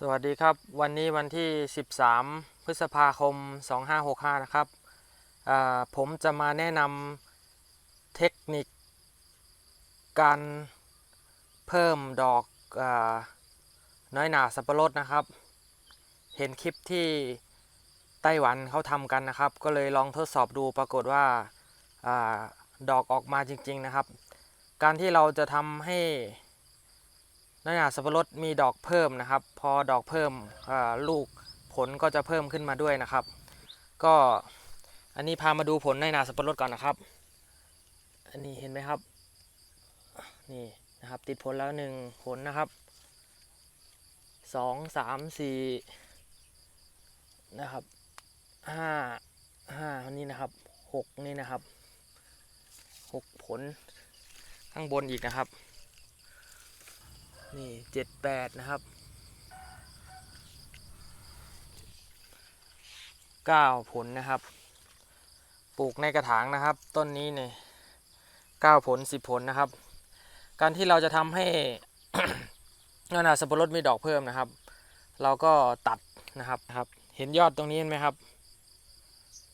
สวัสดีครับ วันนี้วันที่ 13 พฤษภาคม 2565 นะครับผมจะมาแนะนำเทคนิค การเพิ่มดอกอน้อยหนาสับปะรดนะครับ เห็นคลิปที่ไต้หวันเขาทำกันนะครับ ก็เลยลองทดสอบดูปรากฏว่าอาดอกออกมาจริง ๆนะครับ การที่เราจะทำให้ น้อยหนาสับปะรดมีดอกเพิ่มนะครับ พอดอกเพิ่มลูกผลก็จะเพิ่มขึ้นมาด้วยนะครับ ก็อันนี้พามาดูผลในหนาสับปะรดก่อนนะครับ อันนี้เห็นไหมครับ นี่นะครับติดผลแล้วหนึ่งผลนะครับสองสามสี่นะครับห้าห้าอันนี้นะครับหกนี่นะครับหกผลข้างบนอีกนะครับ นี่เจ็ดแปดนะครับเก้าผลนะครับ ปลูกในกระถางนะครับ ต้นนี้เนี่ยเก้าผลสิบผลนะครับ การที่เราจะทำให้นานาสับปะรดมีดอกเพิ่มนะครับ เราก็ตัดนะครับนะครับ เห็นยอดตรงนี้ไหมครับ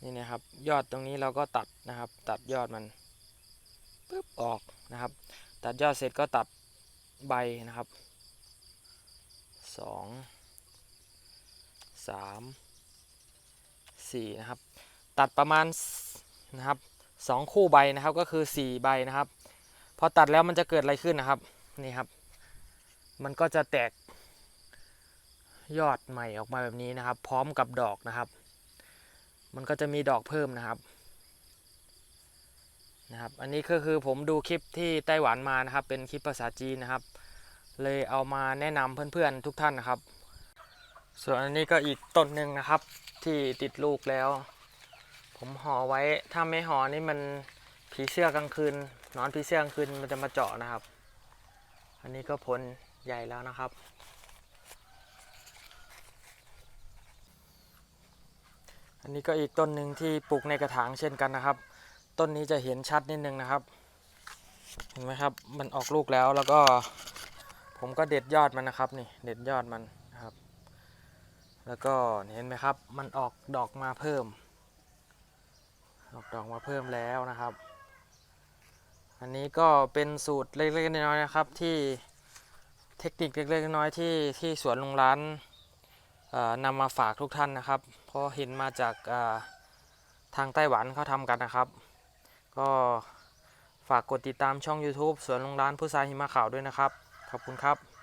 นี่นะครับ ยอดตรงนี้เราก็ตัดนะครับ ตัดยอดมันปึ๊บออกนะครับ ตัดยอดเสร็จก็ตัด ใบนะครับสองสามสี่นะครับ ตัดประมาณนะครับสองคู่ใบนะครับก็คือสี่ใบนะครับ พอตัดแล้วมันจะเกิดอะไรขึ้นนะครับนี่ครับ มันก็จะแตกยอดใหม่ออกมาแบบนี้นะครับ พร้อมกับดอกนะครับ มันก็จะมีดอกเพิ่มนะครับ นะครับ อันนี้ก็คือผมดูคลิปที่ไต้หวันมานะครับ เป็นคลิปภาษาจีนนะครับ เลยเอามาแนะนำเพื่อนๆทุกท่านนะครับ ส่วนอันนี้ก็อีกต้นหนึ่งนะครับ ที่ติดลูกแล้ว ผมห่อไว้ถ้าไม่ห่อนี่มันผีเสื้อกลางคืนนอนผีเสื้อกลางคืนมันจะมาเจาะนะครับ อันนี้ก็ผลใหญ่แล้วนะครับอันนี้ก็อีกต้นหนึ่งที่ปลูกในกระถางเช่นกันนะครับ ต้นนี้จะเห็นชัดนิดนึงนะครับ เห็นไหมครับ มันออกลูกแล้วแล้วก็ ผมก็เด็ดยอดมันนะครับนี่เด็ดยอดมันนะครับ แล้วก็เห็นไหมครับ มันออกดอกมาเพิ่ม ออกดอกมาเพิ่มแล้วนะครับ อันนี้ก็เป็นสูตรเล็กๆน้อยๆนะครับ ที่เทคนิคเล็กๆน้อยๆที่ที่สวนลุงร้านนำมาฝากทุกท่านนะครับ เพราะเห็นมาจากทางไต้หวันเขาทำกันนะครับ ก็ฝากกดติดตามช่อง YouTube สวนลงร้านผู้ชายหิมะขาวด้วยนะครับ ขอบคุณครับ